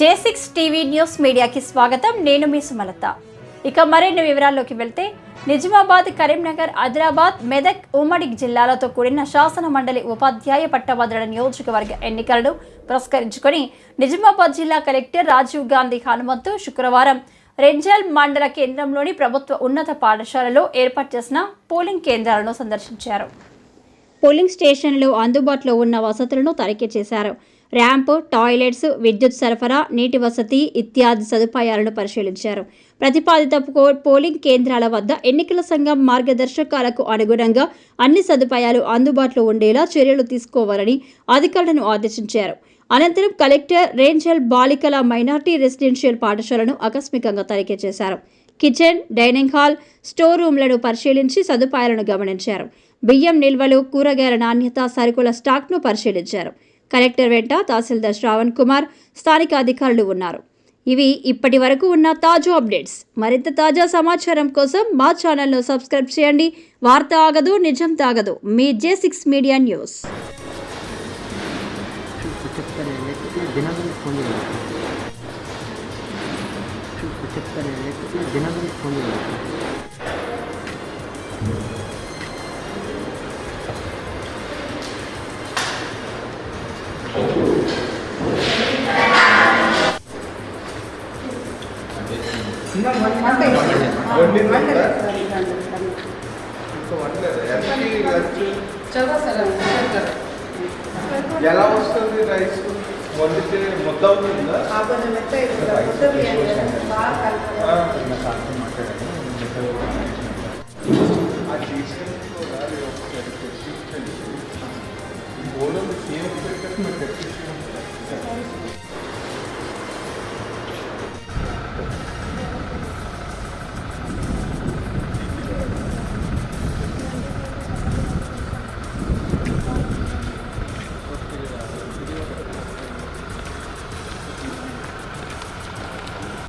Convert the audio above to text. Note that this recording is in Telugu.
జే సిక్స్ టీవీ న్యూస్ మీడియాకి స్వాగతం. నేను మీ సుమలత. ఇక మరిన్ని వివరాల్లోకి వెళ్తే నిజామాబాద్ కరీంనగర్ ఆదిలాబాద్ మెదక్ ఉమ్మడి జిల్లాలతో కూడిన శాసన మండలి ఉపాధ్యాయ పట్టభద్రుల నియోజకవర్గ ఎన్నికలను పురస్కరించుకొని నిజామాబాద్ జిల్లా కలెక్టర్ రాజీవ్ గాంధీ హనుమంతు శుక్రవారం రెంజల్ మండల కేంద్రంలోని ప్రభుత్వ ఉన్నత పాఠశాలలో ఏర్పాటు చేసిన పోలింగ్ కేంద్రాలను సందర్శించారు. పోలింగ్ స్టేషన్లో అందుబాటులో ఉన్న వసతులను తనిఖీ చేశారు. ర్యాంప్ టాయిలెట్స్ విద్యుత్ సరఫరా నీటి వసతి ఇత్యాది సదుపాయాలను పరిశీలించారు. ప్రతిపాదిత పో- పోలింగ్ కేంద్రాల వద్ద ఎన్నికల సంఘం మార్గదర్శకాలకు అనుగుణంగా అన్ని సదుపాయాలు అందుబాటులో ఉండేలా చర్యలు తీసుకోవాలని అధికారులను ఆదేశించారు. అనంతరం కలెక్టర్ రేంజల్ బాలికల మైనార్టీ రెసిడెన్షియల్ పాఠశాలను ఆకస్మికంగా తనిఖీ చేశారు. కిచెన్ డైనింగ్ హాల్ స్టోర్ రూమ్లను పరిశీలించి సదుపాయాలను గమనించారు. బియ్యం నిల్వలు కూరగాయల నాణ్యత సరుకుల స్టాక్ను పరిశీలించారు. కలెక్టర్ వెంట తహసీల్దార్ శ్రావణ్ కుమార్ స్థానిక అధికారులు ఉన్నారు. ఇవి ఇప్పటి వరకు ఉన్న తాజా అప్డేట్స్. మరింత తాజా సమాచారం కోసం మా ఛానల్ను సబ్స్క్రైబ్ చేయండి. వార్త ఆగదు నిజం తాగదు. మీ జే సిక్స్ మీడియా న్యూస్. ఎలా వస్తుంది రైస్ వండితే ముద్ద అవుతుందా కొంచెం మెత్త మొత్తం